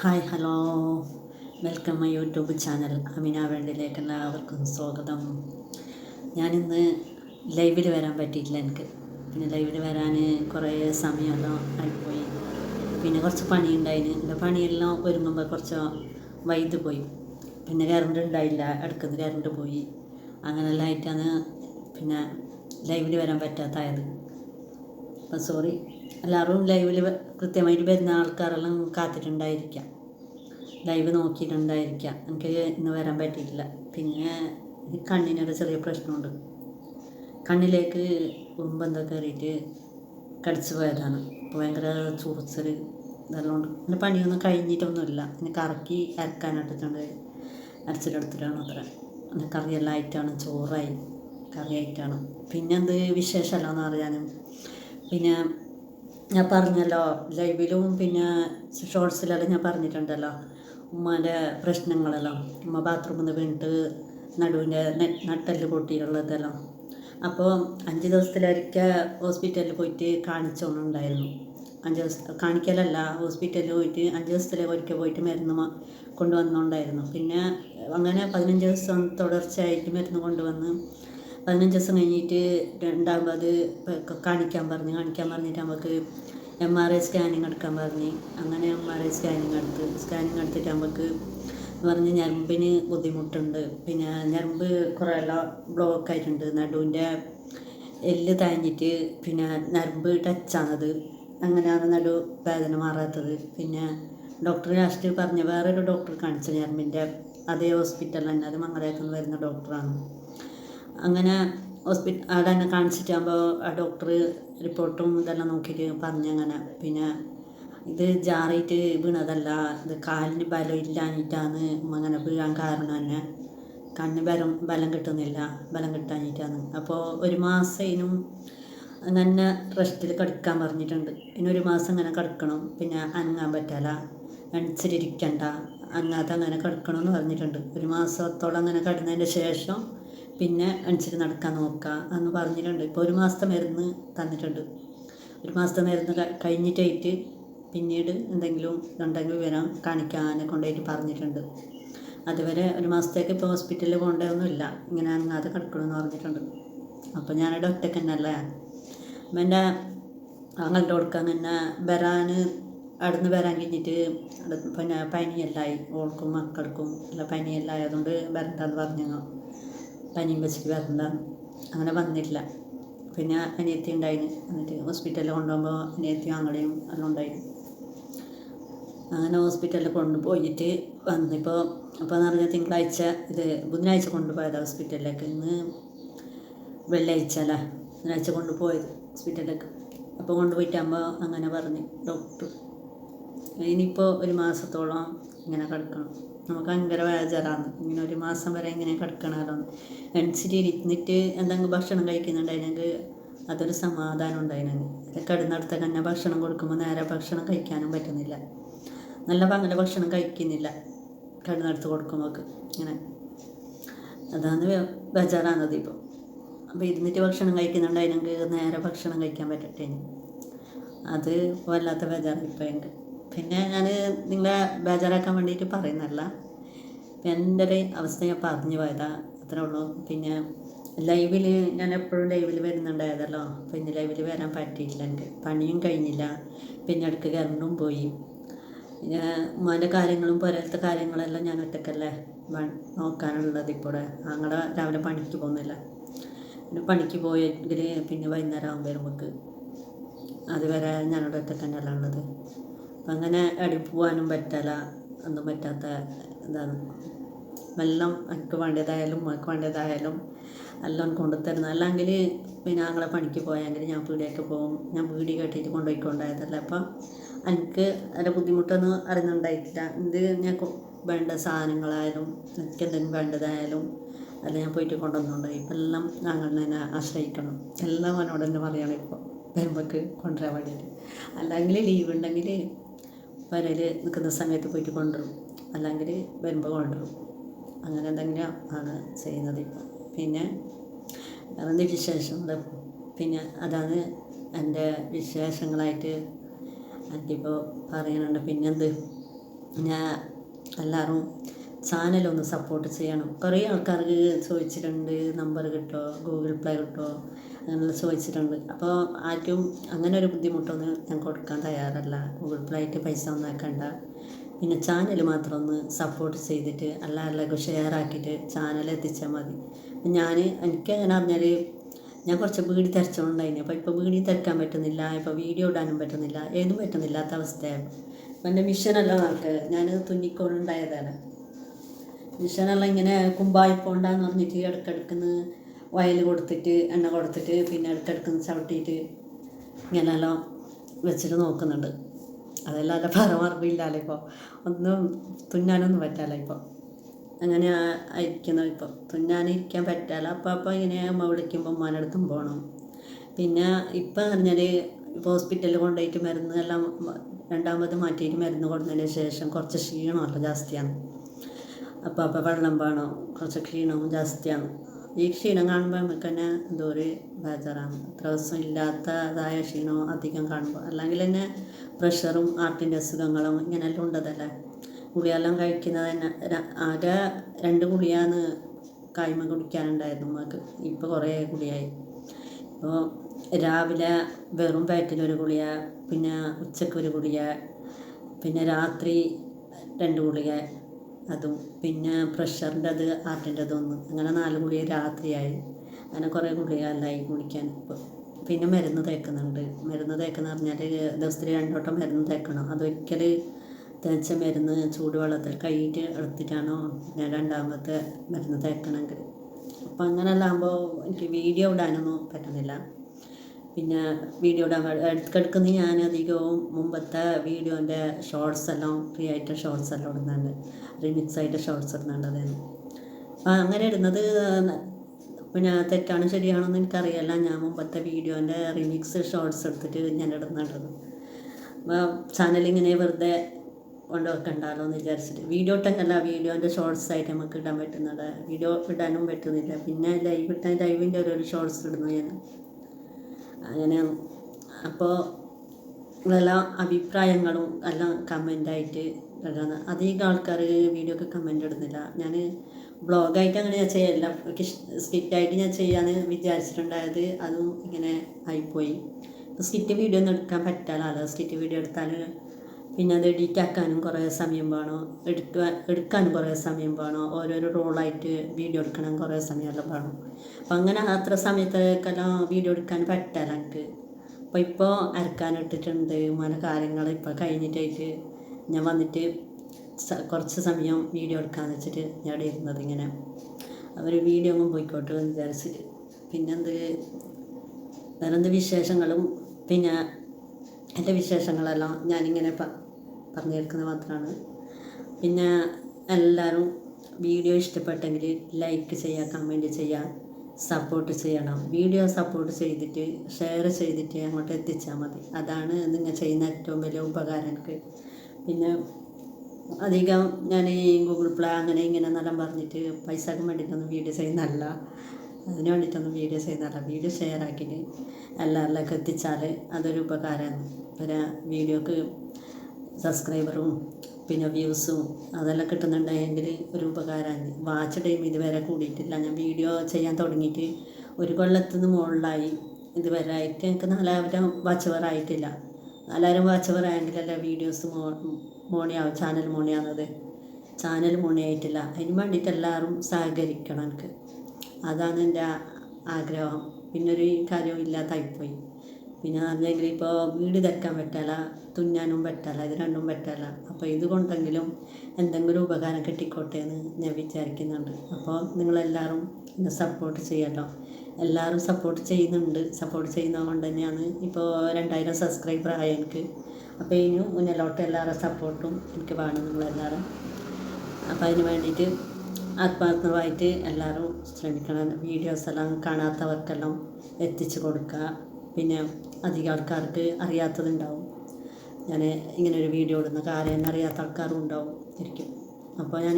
Hi hello. Welcome my YouTube channel. Amina വേണ്ടിലേക്ക് എല്ലാവർക്കും സ്വാഗതം. ഞാനിന്ന് ലൈവിൽ വരാൻ പറ്റിയിട്ടില്ല എനിക്ക്. പിന്നെ ലൈവിൽ വരാൻ കുറേ സമയമെല്ലാം ആയിപ്പോയി. പിന്നെ കുറച്ച് പണി പണിയുണ്ടായിന്. എന്റെ പണിയെല്ലാം ഒരുങ്ങുമ്പോൾ കുറച്ച് വൈദ്യുതി പോയി. പിന്നെ കറണ്ട് ഉണ്ടായില്ല. അടുക്കുന്ന കറണ്ട് പോയി. അങ്ങനെല്ലാം ആയിട്ടാണ് പിന്നെ ലൈവിൽ വരാൻ പറ്റാത്തായത് അപ്പം സോറി എല്ലാവരും ലൈവിൽ കൃത്യമായിട്ട് വരുന്ന ആൾക്കാരെല്ലാം കാത്തിട്ടുണ്ടായിരിക്കാം. ലൈവ് നോക്കിയിട്ടുണ്ടായിരിക്കാം. എനിക്ക് ഇന്ന് വരാൻ പറ്റിയിട്ടില്ല. പിന്നെ കണ്ണിനൊരു ചെറിയ പ്രശ്നമുണ്ട്. കണ്ണിലേക്ക് ഉറുമ്പെന്തോ കയറിയിട്ട് കടിച്ചു പോയതാണ്. അപ്പോൾ ഭയങ്കര ചൊറിച്ചൽ ഇതെല്ലാം ഉണ്ട്. എന്റെ പണിയൊന്നും കഴിഞ്ഞിട്ടൊന്നുമില്ല. ഇനി കറക്കി അരക്കാനിട്ടിട്ടുണ്ട് അരച്ചിലെടുത്തിട്ടാണ് അത്ര. പിന്നെ കറിയെല്ലാം ആയിട്ടാണ്. ചോറായി. കറിയായിട്ടാണ് പിന്നെ എന്ത് വിശേഷമല്ലാന്ന് അറിയാനും. പിന്നെ ഞാൻ പറഞ്ഞല്ലോ ലൈവിലും പിന്നെ ഷോർട്സിലെല്ലാം ഞാൻ പറഞ്ഞിട്ടുണ്ടല്ലോ ഉമ്മാന്റെ പ്രശ്നങ്ങളെല്ലാം ഉമ്മ ബാത്റൂമിൽ നിന്ന് വീണിട്ട് നടുവിന്റെ നട്ടെല്ല് പൊട്ടിയിട്ടുള്ളതെല്ലാം. അപ്പോൾ അഞ്ച് ദിവസത്തിലൊരിക്കൽ ഹോസ്പിറ്റലിൽ പോയിട്ട് കാണിച്ചോണ്ടുണ്ടായിരുന്നു അഞ്ച് ദിവസം കാണിക്കലല്ല ഹോസ്പിറ്റലിൽ പോയിട്ട് അഞ്ച് ദിവസത്തിലെ ഒരിക്കൽ പോയിട്ട് മരുന്ന് കൊണ്ടുവന്നുണ്ടായിരുന്നു. പിന്നെ അങ്ങനെ പതിനഞ്ച് ദിവസം തുടർച്ചയായിട്ട് മരുന്ന് കൊണ്ടുവന്ന് പതിനഞ്ച് ദിവസം കഴിഞ്ഞിട്ട് രണ്ടാമത് കാണിക്കാൻ പറഞ്ഞു. കാണിക്കാൻ പറഞ്ഞിട്ട് നമുക്ക് എം ആർ ഐ സ്കാനിങ് എടുക്കാൻ പറഞ്ഞു. അങ്ങനെ എം ആർ ഐ സ്കാനിങ് എടുത്ത്. സ്കാനിങ് എടുത്തിട്ട് നമുക്ക് പറഞ്ഞ് ഞരമ്പിന് ബുദ്ധിമുട്ടുണ്ട്. പിന്നെ ഞരമ്പ് കുറേ എല്ലാം ബ്ലോക്ക് ആയിട്ടുണ്ട്. നടുവിന്റെ എല്ല് തഴഞ്ഞിട്ട് പിന്നെ ഞരമ്പ് ടച്ചാണത് അങ്ങനെയാണ് നടു വേദന മാറാത്തത്. പിന്നെ ഡോക്ടർ ലാസ്റ്റ് പറഞ്ഞ വേറൊരു ഡോക്ടർ കാണിച്ചു ഞരമ്പിന്റെ. അതേ ഹോസ്പിറ്റലിൽ തന്നെ. അത് മംഗലായത്തു നിന്ന് വരുന്ന ഡോക്ടറാണ്. അങ്ങനെ ഹോസ്പിറ്റൽ അവിടെ തന്നെ കാണിച്ചിട്ടാകുമ്പോൾ ആ ഡോക്ടർ റിപ്പോർട്ടും ഇതെല്ലാം നോക്കിയിട്ട് പറഞ്ഞങ്ങനെ പിന്നെ ഇത് ജാറിയിട്ട് വീണതല്ല ഇത് കാലിന് ബലം ഇല്ലാഞ്ഞിട്ടാണ് അങ്ങനെ വീഴാൻ കാരണം തന്നെ. കണ്ണ് ബലം ബലം കിട്ടുന്നില്ല ബലം കിട്ടാഞ്ഞിട്ടാണ്. അപ്പോൾ ഒരു മാസം ഇതിനും അങ്ങനെ റെസ്റ്റിൽ കിടക്കാൻ പറഞ്ഞിട്ടുണ്ട്. ഇനി ഒരു മാസം ഇങ്ങനെ കിടക്കണം പിന്നെ അനങ്ങാൻ പറ്റില്ല എണിച്ചിരിക്കണ്ട അനങ്ങാതെ അങ്ങനെ കിടക്കണം എന്ന് പറഞ്ഞിട്ടുണ്ട്. ഒരു മാസത്തോളം അങ്ങനെ കിടന്നതിന്റെ ശേഷം പിന്നെ എണിച്ചിട്ട് നടക്കാൻ നോക്കുക എന്ന് പറഞ്ഞിട്ടുണ്ട്. ഇപ്പോൾ ഒരു മാസത്തെ മരുന്ന് തന്നിട്ടുണ്ട്. ഒരു മാസത്തെ മരുന്ന് കഴിഞ്ഞിട്ടായിട്ട് പിന്നീട് എന്തെങ്കിലും ഉണ്ടെങ്കിൽ വരാൻ കാണിക്കാനെ കൊണ്ടുപോയിട്ട് പറഞ്ഞിട്ടുണ്ട്. അതുവരെ ഒരു മാസത്തേക്ക് ഇപ്പോൾ ഹോസ്പിറ്റലിൽ പോകേണ്ടതൊന്നുമില്ല. ഇങ്ങനെ അങ്ങാതെ കിടക്കണമെന്ന് പറഞ്ഞിട്ടുണ്ട്. അപ്പോൾ ഞാനിവിടെ ഒറ്റയ്ക്ക് തന്നെയല്ലേ അപ്പം എന്റെ അങ്ങോട്ട് കൊടുക്കാൻ തന്നെ വരാൻ അവിടുന്ന് വരാൻ കഴിഞ്ഞിട്ട് പിന്നെ പനിയല്ലായി ഓൾക്കും മക്കൾക്കും എല്ലാം പനിയെല്ലാം ആയതുകൊണ്ട് വരണ്ടെന്ന് പറഞ്ഞു പനിയും വെച്ചിട്ട് വരണ്ട. അങ്ങനെ വന്നില്ല പിന്നെ അനിയത്തി ഉണ്ടായിന്. എന്നിട്ട് ഹോസ്പിറ്റലിൽ കൊണ്ടുപോകുമ്പോൾ അനിയത്തി ആങ്ങളെയും എല്ലാം ഉണ്ടായി അങ്ങനെ ഹോസ്പിറ്റലിൽ കൊണ്ടുപോയിട്ട് വന്നിപ്പോൾ അപ്പോൾ എന്ന് പറഞ്ഞാൽ തിങ്കളാഴ്ച ഇത് ബുധനാഴ്ച കൊണ്ടുപോയത് ഹോസ്പിറ്റലിലേക്ക് ഇന്ന് വെള്ളിയാഴ്ച അല്ലേ? ബുധനാഴ്ച കൊണ്ടുപോയത് ഹോസ്പിറ്റലിലേക്ക് അപ്പോൾ കൊണ്ടുപോയിട്ടാകുമ്പോൾ അങ്ങനെ പറഞ്ഞു ഡോക്ടർ ഇനിയിപ്പോൾ ഒരു മാസത്തോളം ഇങ്ങനെ കിടക്കണം. നമുക്ക് ഭയങ്കര വേജറാണ്. ഇങ്ങനെ ഒരു മാസം വരെ ഇങ്ങനെ കിടക്കണമല്ലോ എണിച്ചിട്ട് ഇരുന്നിട്ട് എന്തെങ്കിലും ഭക്ഷണം കഴിക്കുന്നുണ്ടായിരുന്നെങ്കിൽ അതൊരു സമാധാനം ഉണ്ടായിരുന്നു അത് തന്നെ ഭക്ഷണം കൊടുക്കുമ്പോൾ നേരെ ഭക്ഷണം കഴിക്കാനും പറ്റുന്നില്ല. നല്ല പങ്കല ഭക്ഷണം കഴിക്കുന്നില്ല. കിടന്നിടത്ത് കൊടുക്കുമ്പോൾ ഇങ്ങനെ. അതാണ് ബജാറാണത് ഇപ്പോൾ അപ്പോൾ ഇരുന്നിട്ട് ഭക്ഷണം കഴിക്കുന്നുണ്ടായിരുന്നെങ്കിൽ നേരെ ഭക്ഷണം കഴിക്കാൻ പറ്റട്ടെ. അത് വല്ലാത്ത ബജാറാണ് ഇപ്പോൾ എനിക്ക് പിന്നെ ഞാൻ നിങ്ങളെ ബേജാറാക്കാൻ വേണ്ടിയിട്ട് പറയുന്നല്ല എന്റെ ഒരു അവസ്ഥ ഞാൻ പറഞ്ഞു പോയതാ. അത്രേ ഉള്ളൂ. പിന്നെ ലൈവിൽ ഞാൻ എപ്പോഴും ലൈവിൽ വരുന്നുണ്ടായതല്ലോ പിന്നെ ലൈവിൽ വരാൻ പറ്റിയില്ല എനിക്ക്. പണിയും കഴിഞ്ഞില്ല. പിന്നെ ഇടയ്ക്ക് കറണ്ടും പോയി. ഞാൻ ഉമ്മാന്റെ കാര്യങ്ങളും പോരാത്ത കാര്യങ്ങളെല്ലാം ഞാൻ ഒറ്റക്കല്ലേ നോക്കാനുള്ളത് ഇപ്പോൾ അങ്ങനെ രാവിലെ പണിക്ക് പോകുന്നില്ല. പിന്നെ പണിക്ക് പോയെങ്കിൽ പിന്നെ വൈകുന്നേരം ആകുമ്പോൾ നമുക്ക് അതുവരെ ഞാനിവിടെ തന്നെയല്ല ഉള്ളത്. അങ്ങനെ എടി പോകാനും പറ്റില്ല ഒന്നും പറ്റാത്ത ഇതാണ്. എല്ലാം എനിക്ക് വേണ്ടതായാലും ഉമ്മക്ക് വേണ്ടതായാലും എല്ലാം കൊണ്ടുതരുന്നത് അല്ലെങ്കിൽ പിന്നെ ഞങ്ങളെ പണിക്ക് പോയെങ്കിൽ ഞാൻ പീടിയൊക്കെ പോകും ഞാൻ പീടി കെട്ടിയിട്ട് കൊണ്ടുപോയിക്കൊണ്ടായതല്ല അപ്പം എനിക്ക് അതിന്റെ ബുദ്ധിമുട്ടൊന്നും അറിഞ്ഞുണ്ടായിട്ടില്ല. ഇത് ഞാൻ വേണ്ട സാധനങ്ങളായാലും എനിക്ക് എന്തെങ്കിലും വേണ്ടതായാലും അല്ല ഞാൻ പോയിട്ട് കൊണ്ടുവന്നുണ്ടായി. ഇപ്പം എല്ലാം ഞങ്ങൾ തന്നെ ആശ്രയിക്കണം. എല്ലാം അവനോട് തന്നെ പറയണം ഇപ്പോൾ വരുമ്പോൾക്ക് കൊണ്ടുവരാൻ വേണ്ടിയിട്ട് അല്ലെങ്കിൽ ലീവ് ഉണ്ടെങ്കിൽ വരയിൽ നിൽക്കുന്ന സമയത്ത് പോയിട്ട് കൊണ്ടുവരും. അല്ലെങ്കിൽ വരുമ്പോൾ കൊണ്ടുവരും. അങ്ങനെ എന്തെങ്കിലും ആണ് ചെയ്യുന്നത് ഇപ്പം. പിന്നെ ഇറന്നിട്ട് വിശേഷം പിന്നെ അതാണ് എന്റെ വിശേഷങ്ങളായിട്ട് എനിക്കിപ്പോൾ പറയാനുണ്ട് പിന്നെന്ത്? ഞാൻ എല്ലാവരും ചാനലൊന്ന് സപ്പോർട്ട് ചെയ്യണം. കുറേ ആൾക്കാർക്ക് ചോദിച്ചിട്ടുണ്ട്. നമ്പർ കിട്ടുമോ ഗൂഗിൾ പേ കിട്ടുമോ അങ്ങനെ ചോദിച്ചിട്ടുണ്ട്. അപ്പോൾ ആർക്കും അങ്ങനെ ഒരു ബുദ്ധിമുട്ടൊന്നും ഞാൻ കൊടുക്കാൻ തയ്യാറല്ല. ഗൂഗിൾ പേ ആയിട്ട് പൈസ ഒന്നും ആക്കണ്ട പിന്നെ ചാനൽ മാത്രം ഒന്ന് സപ്പോർട്ട് ചെയ്തിട്ട് എല്ലാവരിലേക്കും ഷെയർ ആക്കിയിട്ട് ചാനൽ എത്തിച്ചാൽ മതി. ഞാൻ എനിക്ക് അങ്ങനെ പറഞ്ഞാൽ ഞാൻ കുറച്ച് വീടി തിരച്ചോണ്ടായിന് അപ്പോൾ ഇപ്പോൾ വീടി തിരക്കാൻ പറ്റുന്നില്ല. ഇപ്പോൾ വീഡിയോ ഇടാനും പറ്റുന്നില്ല. ഏതും പറ്റുന്നില്ലാത്ത അവസ്ഥയാണ്. അപ്പം എന്റെ മിഷനല്ല നമുക്ക് ഞാൻ തുന്നിക്കൊണ്ടുണ്ടായതാണ്. മിഷനെല്ലാം ഇങ്ങനെ കുമ്പായിപ്പോണ്ടാന്ന് പറഞ്ഞിട്ട് ഇടയ്ക്കിടക്കുന്ന് വയൽ കൊടുത്തിട്ട് എണ്ണ കൊടുത്തിട്ട് പിന്നെ ഇടയ്ക്കിടക്കുന്ന് ചവിട്ടിയിട്ട് ഇങ്ങനെയെല്ലാം വെച്ചിട്ട് നോക്കുന്നുണ്ട്. അതെല്ലാം അല്ല പറ മറപ്പില്ലല്ലോ ഇപ്പോൾ ഒന്നും തുന്നാനൊന്നും പറ്റാല ഇപ്പോൾ അങ്ങനെ ആയിരിക്കുന്നു ഇപ്പോൾ തുന്നാനിരിക്കാൻ പറ്റാല. അപ്പോൾ അപ്പോൾ ഇങ്ങനെ അമ്മ വിളിക്കുമ്പോൾ ഉമ്മാനടുത്തും പോകണം പിന്നെ ഇപ്പം പറഞ്ഞാൽ ഇപ്പോൾ ഹോസ്പിറ്റലിൽ കൊണ്ടുപോയിട്ട് മരുന്ന് എല്ലാം രണ്ടാമത് മാറ്റിയിട്ട് മരുന്ന് കൊടുത്തതിന് ശേഷം കുറച്ച് ക്ഷീണമല്ല ജാസ്തിയാണ്. അപ്പോൾ അപ്പോൾ വെള്ളം വേണം. കുറച്ച് ക്ഷീണവും ജാസ്തിയാണ്. ഈ ക്ഷീണം കാണുമ്പോൾ നമുക്ക് തന്നെ എന്തോ ഒരു ബേജാറാണ്. അത്ര ദിവസം ഇല്ലാത്തതായ ക്ഷീണവും അധികം കാണുമ്പോൾ അല്ലെങ്കിൽ തന്നെ പ്രഷറും ആർട്ടിന്റെ അസുഖങ്ങളും ഇങ്ങനെയെല്ലാം ഉണ്ടതല്ലേ? ഗുളിയെല്ലാം കഴിക്കുന്നത് തന്നെ ആകെ രണ്ട് ഗുളിയാണ് കായ്മ കുടിക്കാനുണ്ടായിരുന്നു നമുക്ക് ഇപ്പോൾ കുറേ ഗുളിയായി ഇപ്പോൾ രാവിലെ വെറും വയറ്റിലൊരു ഗുളിയ പിന്നെ ഉച്ചയ്ക്ക് ഒരു ഗുളിയ പിന്നെ രാത്രി രണ്ട് ഗുളിക അതും. പിന്നെ പ്രഷറിന്റെ അത് ആർട്ടിന്റെ അതൊന്നും അങ്ങനെ നാല് ഗുളിക രാത്രിയായി. അങ്ങനെ കുറേ ഗുളിക ആയി കുടിക്കാൻ. പിന്നെ മരുന്ന് തേക്കുന്നുണ്ട്. മരുന്ന് തേക്കുന്ന പറഞ്ഞാൽ ദിവസത്തിൽ രണ്ടോട്ടം മരുന്ന് തേക്കണം. അതൊരിക്കൽ തേച്ച മരുന്ന് ചൂടുവെള്ളത്തിൽ കൈയിട്ട് എടുത്തിട്ടാണോ ഞാൻ രണ്ടാമത്തെ മരുന്ന് തേക്കണമെങ്കിൽ അപ്പം അങ്ങനെയെല്ലാം ആകുമ്പോൾ എനിക്ക് വീഡിയോ ഇടാനൊന്നും പറ്റുന്നില്ല. പിന്നെ വീഡിയോ ഇടാൻ ഞാൻ അധികവും മുമ്പത്തെ വീഡിയോന്റെ ഷോർട്സ് എല്ലാം ഫ്രീ ആയിട്ട് ഷോർട്സ് എല്ലാം ഇടുന്നുണ്ട് റിമിക്സ് ആയിട്ട് ഷോർട്സ് ഇടുന്നുണ്ട് അതായത് അപ്പം അങ്ങനെ ഇടുന്നത് പിന്നെ തെറ്റാണ് ശരിയാണോ എന്ന് എനിക്കറിയില്ല. ഞാൻ മുമ്പത്തെ വീഡിയോന്റെ റിമിക്സ് ഷോർട്സ് എടുത്തിട്ട് ഞാൻ ഇടുന്നുണ്ട് അപ്പോൾ ചാനലിങ്ങനെ വെറുതെ കൊണ്ട് വെക്കണ്ടല്ലോ എന്ന് വിചാരിച്ചിട്ട്. വീഡിയോ ഇട്ടെങ്കല്ല വീഡിയോന്റെ ഷോർട്സ് ആയിട്ട് നമുക്ക് ഇടാൻ പറ്റുന്നത്. വീഡിയോ ഇടാനും പറ്റുന്നില്ല. പിന്നെ ലൈവ് ഇട്ടാൽ ലൈവിന്റെ ഒരു ഷോർട്സ് ഇടുന്നു ഞാൻ. അങ്ങനെ അപ്പോൾ എല്ലാ അഭിപ്രായങ്ങളും എല്ലാം കമന്റായിട്ട് ഇടുന്ന അധികം ആൾക്കാർ വീഡിയോക്ക് കമന്റ് ഇടുന്നില്ല. ഞാൻ ബ്ലോഗായിട്ട് അങ്ങനെ ഞാൻ ചെയ്യല്ല സ്കിറ്റായിട്ട് ഞാൻ ചെയ്യാന്ന് വിചാരിച്ചിട്ടുണ്ടായത് അതും ഇങ്ങനെ ആയിപ്പോയി. സ്കിറ്റ് വീഡിയോ ഒന്നും എടുക്കാൻ പറ്റാലോ സ്കിറ്റ് വീഡിയോ എടുത്താൽ പിന്നെ അത് എഡിറ്റ് ആക്കാനും കുറേ സമയം വേണം? എടുക്കാൻ എടുക്കാനും കുറേ സമയം വേണം? ഓരോരോ റോളായിട്ട് വീഡിയോ എടുക്കണം കുറേ സമയമെല്ലാം വേണം? അപ്പം അങ്ങനെ അത്ര സമയത്തേക്കെല്ലാം വീഡിയോ എടുക്കാൻ പറ്റില്ല എനിക്ക്. അപ്പോൾ ഇപ്പോൾ അരക്കാനിട്ടിട്ടുണ്ട് മല കാര്യങ്ങൾ ഇപ്പോൾ കഴിഞ്ഞിട്ടായിട്ട് ഞാൻ വന്നിട്ട് കുറച്ച് സമയം വീഡിയോ എടുക്കാമെന്ന് വെച്ചിട്ട് ഞാൻ ഇരുന്നത് ഇങ്ങനെ. അവർ വീഡിയോ ഒന്നും പോയിക്കോട്ടെ എന്ന് വിചാരിച്ചിട്ട്. പിന്നെന്ത് വേറെന്ത് വിശേഷങ്ങളും? പിന്നെ എന്റെ വിശേഷങ്ങളെല്ലാം ഞാനിങ്ങനെ പ പറഞ്ഞു കേൾക്കുന്നത് മാത്രമാണ്. പിന്നെ എല്ലാവരും വീഡിയോ ഇഷ്ടപ്പെട്ടെങ്കിൽ ലൈക്ക് ചെയ്യുക കമന്റ് ചെയ്യുക സപ്പോർട്ട് ചെയ്യണം. വീഡിയോ സപ്പോർട്ട് ചെയ്തിട്ട് ഷെയർ ചെയ്തിട്ട് അങ്ങോട്ട് എത്തിച്ചാൽ മതി. അതാണ് നിങ്ങൾ ചെയ്യുന്ന ഏറ്റവും വലിയ ഉപകാരം എനിക്ക്. പിന്നെ അധികം ഞാൻ ഈ ഗൂഗിൾ പ്ലേ അങ്ങനെ ഇങ്ങനെ എന്നെല്ലാം പറഞ്ഞിട്ട് പൈസക്ക് വേണ്ടിയിട്ടൊന്നും വീഡിയോ ചെയ്യുന്നതല്ല. അതിന് വേണ്ടിയിട്ടൊന്നും വീഡിയോ ചെയ്യുന്നതല്ല. വീഡിയോ ഷെയർ ആക്കിയിട്ട് എല്ലാവരിലേക്ക് എത്തിച്ചാൽ അതൊരു ഉപകാരമാണ്. പിന്നെ വീഡിയോക്ക് സബ്സ്ക്രൈബറും പിന്നെ വ്യൂസും അതെല്ലാം കിട്ടുന്നുണ്ടെങ്കിൽ ഒരു ഉപകാരമാണ് വാച്ച് ടൈം ഇതുവരെ കൂടിയിട്ടില്ല. ഞാൻ വീഡിയോ ചെയ്യാൻ തുടങ്ങിയിട്ട് ഒരു കൊല്ലത്തുനിന്ന് മുകളിലായി ഇതുവരെ ആയിട്ട്. എനിക്ക് നാലായിരം വാച്ച് അവർ ആയിട്ടില്ല. നാലായിരം വാച്ച് അവർ ആയെങ്കിലല്ല വീഡിയോസ് മോ മോണിയാവും ചാനൽ മോണിയാവുന്നത്. ചാനൽ മോണിയായിട്ടില്ല. അതിന് വേണ്ടിയിട്ട് എല്ലാവരും സഹകരിക്കണം എനിക്ക്. അതാണ് എന്റെ ആഗ്രഹം. പിന്നൊരു കാര്യവും ഇല്ലാതായിപ്പോയി. പിന്നെ പറഞ്ഞെങ്കിൽ ഇപ്പോൾ വീട് തെക്കാൻ പറ്റില്ല തുന്നാനും പറ്റില്ല ഇത് രണ്ടും പറ്റില്ല അപ്പോൾ ഇതുകൊണ്ടെങ്കിലും എന്തെങ്കിലും ഉപകാരം കിട്ടിക്കോട്ടെ എന്ന് ഞാൻ വിചാരിക്കുന്നുണ്ട്. അപ്പോൾ നിങ്ങളെല്ലാവരും എന്നെ സപ്പോർട്ട് ചെയ്യട്ടോ. എല്ലാവരും സപ്പോർട്ട് ചെയ്യുന്നുണ്ട്. സപ്പോർട്ട് ചെയ്യുന്നത് കൊണ്ട് തന്നെയാണ് ഇപ്പോൾ രണ്ടായിരം സബ്സ്ക്രൈബർ ആയ എനിക്ക്. അപ്പോൾ ഇനിയും മുന്നിലോട്ട് എല്ലാവരുടെ സപ്പോർട്ടും എനിക്ക് വേണം നിങ്ങളെല്ലാവരും അപ്പോൾ അതിന് വേണ്ടിയിട്ട് ആത്മാർത്ഥമായിട്ട് എല്ലാവരും ശ്രമിക്കണം. വീഡിയോസ് എല്ലാം കാണാത്തവർക്കെല്ലാം എത്തിച്ചു കൊടുക്കുക. പിന്നെ അധികം ആൾക്കാർക്ക് അറിയാത്തതുണ്ടാവും. ഞാൻ ഇങ്ങനെ ഒരു വീഡിയോ ഇടുന്ന കാര്യം തന്നെ അറിയാത്ത ആൾക്കാരും ഉണ്ടാവും ഇരിക്കും അപ്പോൾ ഞാൻ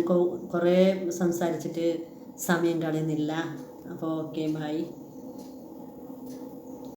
കുറേ സംസാരിച്ചിട്ട് സമയം കളയുന്നില്ല. അപ്പോൾ ഓക്കെ ബൈ